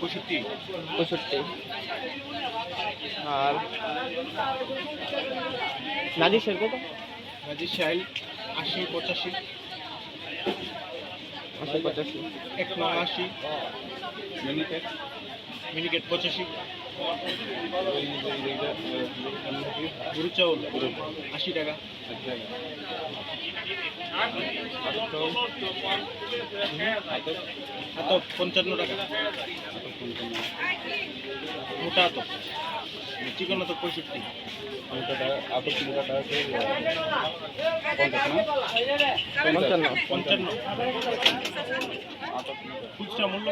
পঁয়ষট্টি। পঁয়ষট্টি। আর নাজির শাইল কত? নাজির শাইল আশি পঁচাশি। আশি পঁচাশি। এক নয় আশি। মিনিকেট। মিনিকেট পঁচাশি। গুরু চাউল আশি টাকা। এত পঞ্চান্ন টাকা। মোটা তো চিকন তো পঁয়ষট্টি পঞ্চান্ন পঞ্চান্ন খুচরা মূল্য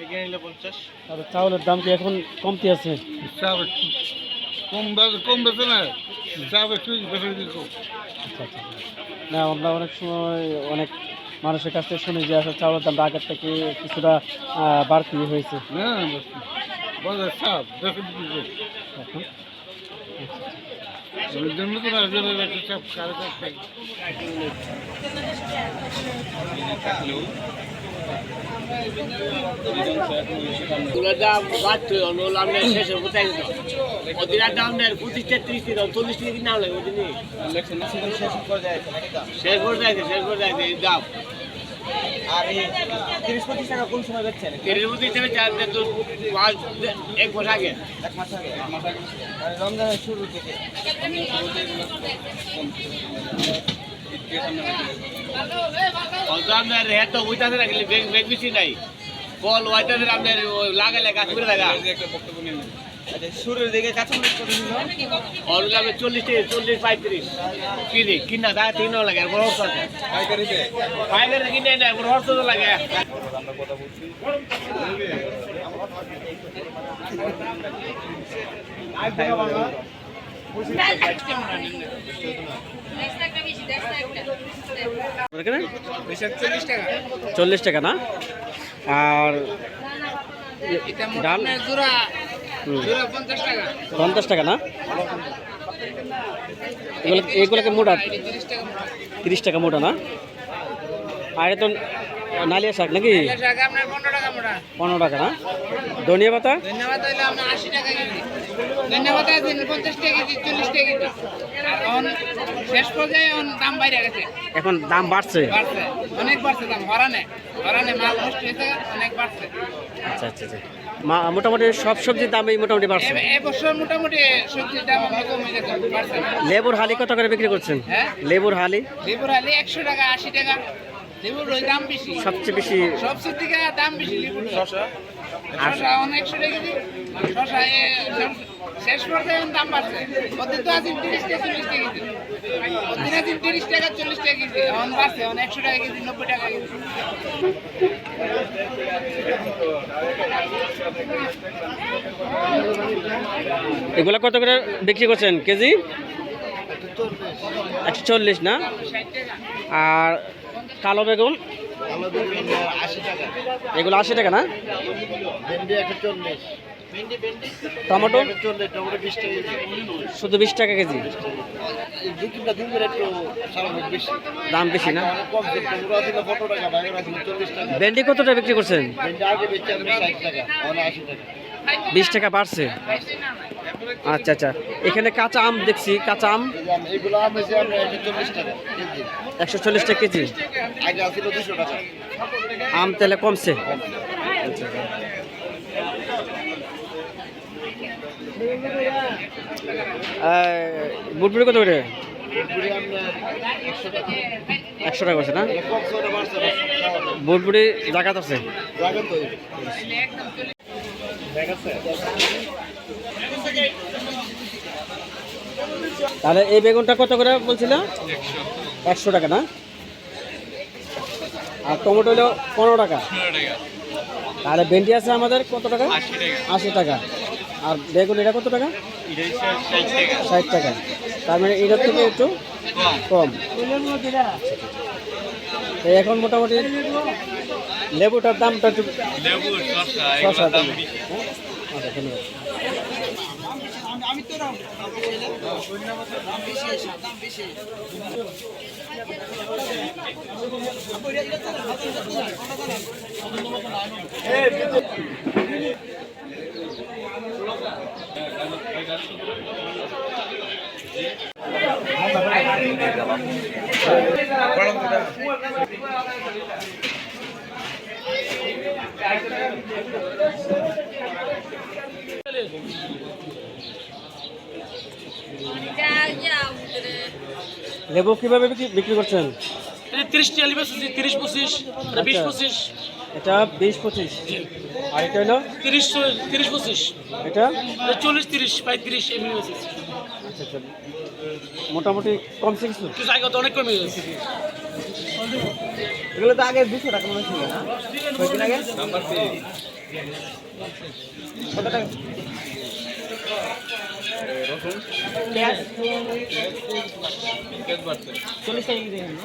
এখানে নিলে পঞ্চাশ আর চাউলের দাম কি এখন কমতি আছে? কম কম বেছে না একটু আচ্ছা আচ্ছা না আমরা অনেক সময় অনেক মানুষের কাছ থেকে শুনি যে আসলে চাউলের দামটা আগের থেকে কিছুটা বাড়তি হয়েছে। দাম বাড়তে হলো শেষে কোথায় ওদিনের দাম নেই পঁচিশ তেত্রিশ চল্লিশ কিনা ওদিনে শেষ করে শেষ করে এই দাম। তিরিশ পঁচিশ টাকা কোন সময় বেচছেন? তিরিশ পঁচিশ টাকা চার দিন তো পাঁচ এক মাস আগে। এক মাস আগে। রমজানের শুরু থেকে। আপনার হেড তো উইতাছে না বেগ বেগ বেশি নাই। কল ওয়াইতাছে আপনার লাগালে গাছ করে লাগা আচ্ছা শুরুর দিকে কাঁচামরিচ কত ছিল অল লাগবে চল্লিশ টাকা চল্লিশ পঁয়ত্রিশ। কিনে তিন লাগে বড় হর্ষ আছে। পাইকারি কিনে নেয় বড় হর্ষ লাগে। চল্লিশ টাকা চল্লিশ টাকা না আর ডাল? হুম। পঞ্চাশ টাকা না? এগুলো এগুলোকে মোটা তিরিশ টাকা মোটা না? আর তো নালিয়া শাক নাকি? পনেরো টাকা না? ধনিয়া পাতা? এখন দাম বাড়ছে? বাড়ছে। অনেক বাড়ছে দাম। হরানে হরানে মাল নষ্ট হয়েছে অনেক বাড়ছে। আচ্ছা আচ্ছা আচ্ছা। মোটামুটি সব সবজির দামই মোটামুটি বাড়ছে। এবছর মোটামুটি সবজির দাম কমে গেছে বাড়ছে লেবুর হালি কত করে বিক্রি করছেন? হ্যাঁ? লেবুর হালি? লেবুর হালি একশো টাকা আশি টাকা। লেবুর ওই দাম বেশি। সবচেয়ে বেশি সবচেয়ে থেকে দাম বেশি লেবুর শশা? অনেক একশো টাকা শশা শেষ পর্যায়ে দাম বাড়ছে। ওদের তো আছে তিরিশ টাকা চল্লিশ টাকা কেজি। ওদের তিরিশ টাকা চল্লিশ টাকা কেজি। এখন বাড়ছে এখন একশো টাকা কেজি নব্বই টাকা কেজি। এগুলো কত করে বিক্রি করছেন কেজি? একশো চল্লিশ না? আর কালো বেগুন? এগুলো আশি টাকা না? ভেন্ডি একশো চল্লিশ। টমেটো? শুধু বিশ টাকা কেজি? দাম বেশি না? ভেন্ডি কতটা বিক্রি করছেন? বিশ টাকা বাড়ছে। আচ্ছা আচ্ছা। এখানে কাঁচা আম দেখছি, কাঁচা আম? একশো চল্লিশ টাকা কেজি। আম তেলে কমছে। বুটবুড়ি কত করে? একশো টাকা করছে না। বুটবুড়ি জাগাত আছে? তাহলে এই বেগুনটা কত করে বলছিল? একশো টাকা না? আর টমেটো হলো পনেরো টাকা। তাহলে ভেন্ডি আছে আমাদের কত টাকা। আশি টাকা। আর বেগুন এটা কত টাকা? ষাট টাকা। তার মানে এটার থেকে একটু কম। এখন মোটামুটি লেবুটার দামটা একটু দাম? আচ্ছা লেবু কীভাবে বিক্রি- করছেন তিরিশ টিয়ালি বেশ তিরিশ পঁচিশ এটা বিশ আচ্ছা। পঁচিশ এটা বিশ পঁচিশ। আর এটা হলো? তিরিশ তিরিশ পঁচিশ। এটা? চল্লিশ তিরিশ পঁয়ত্রিশ এমনি আচ্ছা আচ্ছা। মোটামুটি কমছে কিছু? কিছু আগে তো অনেক কমে গেছে। এগুলো তো আগে দুশো টাকা মনে ছিল না? কয়েকদিন আগে? কত টাকা? চল্লিশ টাকা দেখেন না?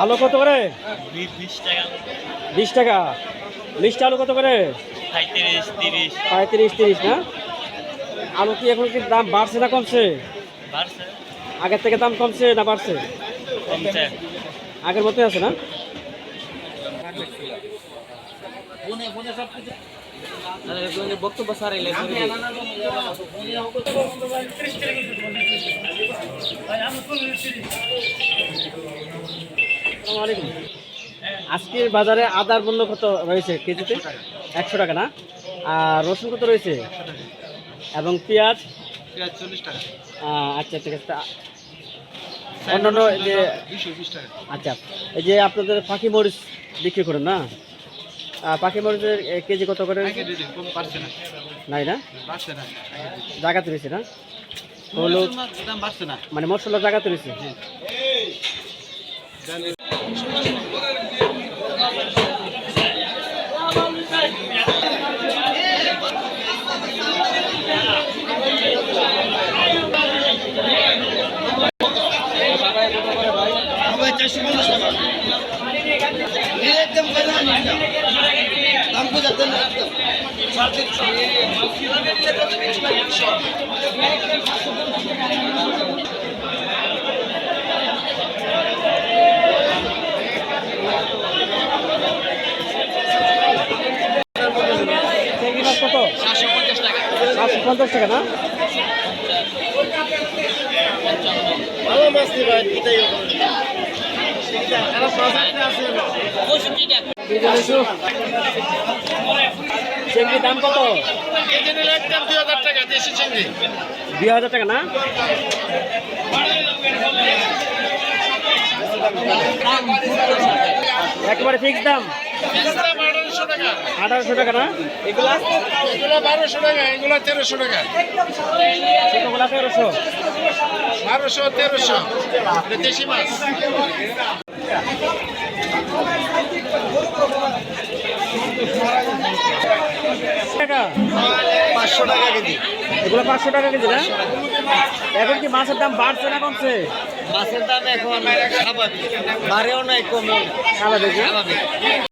আলু কত করে? বিশ টাকা। মিষ্টি আলু কত করে? পঁয়ত্রিশ তিরিশ। না? আলু কি এখন কি দাম বাড়ছে না কমছে? আগের থেকে দাম কমছে না বাড়ছে? কমছে। আগের মতোই আছে না? বক্তব্য আলাইকুম। আজকের বাজারে আদার মূল্য কত রয়েছে কেজিতে? একশো টাকা না? আর রসুন কত রয়েছে? এবং পেঁয়াজ? পেঁয়াজ চল্লিশ টাকা। আচ্ছা ঠিক আছে। অন্যান্য যে আচ্ছা এই যে আপনাদের পাখি মরিচ বিক্রি করেন না? পাখি মরিচের কেজি কত করে? নাই না? জায়গাতে রয়েছে না? হলুদ? মানে মশলা জায়গাতে রয়েছে চিংড়ি মাছ কত সাতশো পঞ্চাশ টাকা না? চিংড়ির দাম কত? দুই হাজার টাকা দেশি দুই হাজার টাকা না? একেবারে ফিক্স দাম? আঠারোশো টাকা না? এগুলা এগুলো বারোশো টাকা এগুলো তেরোশো টাকা। ছোটগুলা তেরোশো। বারোশো তেরোশো। দেশি মাছ। টাকা? পাঁচশো টাকা কেজি। এগুলো পাঁচশো টাকা কেজি না? এখন কি মাছের দাম বাড়ছে না কমছে? মাছের দাম এখন স্বাভাবিক বাড়েও নাই কমেও না? স্বাভাবিক স্বাভাবিক